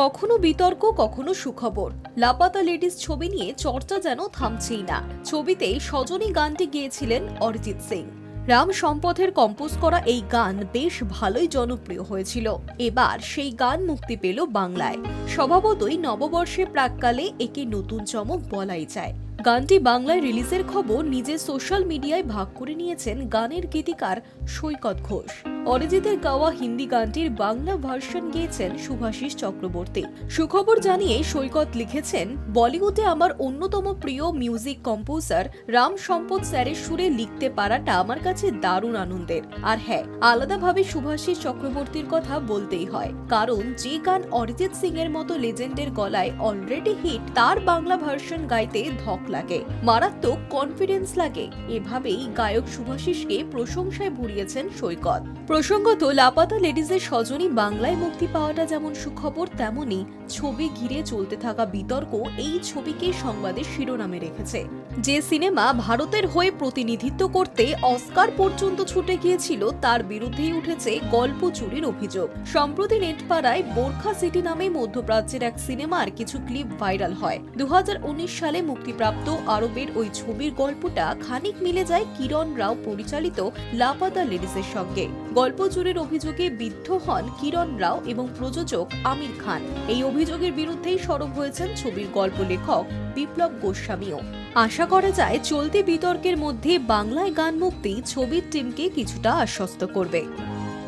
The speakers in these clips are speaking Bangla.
কখনো বিতর্ক, কখনো সুখবর। লাপাতা লেডিস ছবি নিয়ে চর্চা যেন থামছেই না। ছবিতে সজনী গানটি গেয়েছিলেন অরিজিৎ সিং। রাম সম্পথের কম্পোজ করা এই গান বেশ ভালোই জনপ্রিয় হয়েছিল। এবার সেই গান মুক্তি পেল বাংলায়। স্বভাবতই নববর্ষে প্রাককালে একে নতুন চমক বলাই যায়। গানটি বাংলায় রিলিজের খবর নিজের সোশ্যাল মিডিয়ায় ভাগ করে নিয়েছেন গানের গীতিকার সৈকত ঘোষ। অরিজিতের গাওয়া হিন্দি গানটির বাংলা ভার্সন গেয়েছেন শুভাশিস চক্রবর্তী। সুখবর জানিয়ে সৈকত লিখেছেন, বলিউডে আমার অন্যতম প্রিয় মিউজিক কম্পোজার রাম সম্পদ স্যারের সুরে লিখতে পারাটা আমার কাছে দারুণ আনন্দের। আর হ্যাঁ আলাদাভাবে শুভাশিস চক্রবর্তীর কথা বলতেই হয়, কারণ যে গান অরিজিৎ সিং এর মতো লেজেন্ডের গলায় অলরেডি হিট তার বাংলা ভার্সন গাইতে ধক লাগে, মারাত্মক কনফিডেন্স লাগে। এভাবেই গায়ক শুভাশিসকে প্রশংসায় ভরিয়েছেন সৈকত। প্রসঙ্গত, লাপাতা লেডিজের সজনী বাংলায় মুক্তি পাওয়াটা যেমন সুখবর, তেমনি ছবি ঘিরে চলতে থাকা বিতর্ক এই ছবিকে সংবাদের শিরোনামে রেখেছে। যে সিনেমা ভারতের হয়ে প্রতিনিধিত্ব করতে অস্কার পর্যন্ত ছুটে গিয়েছিল, তার বিরুদ্ধেই উঠেছে গল্প চুরির অভিযোগ। সম্প্রতি নেটপাড়ায় বোরখা সিটি নামে মধ্যপ্রাচ্যের এক সিনেমার কিছু ক্লিপ ভাইরাল হয়। দু হাজার উনিশ সালে মুক্তিপ্রাপ্ত আরবের ওই ছবির গল্পটা খানিক মিলে যায় কিরণ রাও পরিচালিত লাপাতা লেডিসের সঙ্গে। গল্প চুরির অভিযোগে বিদ্ধ হন কিরণ রাও এবং প্রযোজক আমির খান। এই অভিযোগের বিরুদ্ধেই সরব হয়েছেন ছবির গল্প লেখক বিপ্লব গোস্বামীও। আশা করা যায়, চলতি বিতর্কের মধ্যে বাংলায় গান মুক্তি ছবির টিমকে কিছুটা আশ্বস্ত করবে।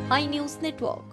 I news network.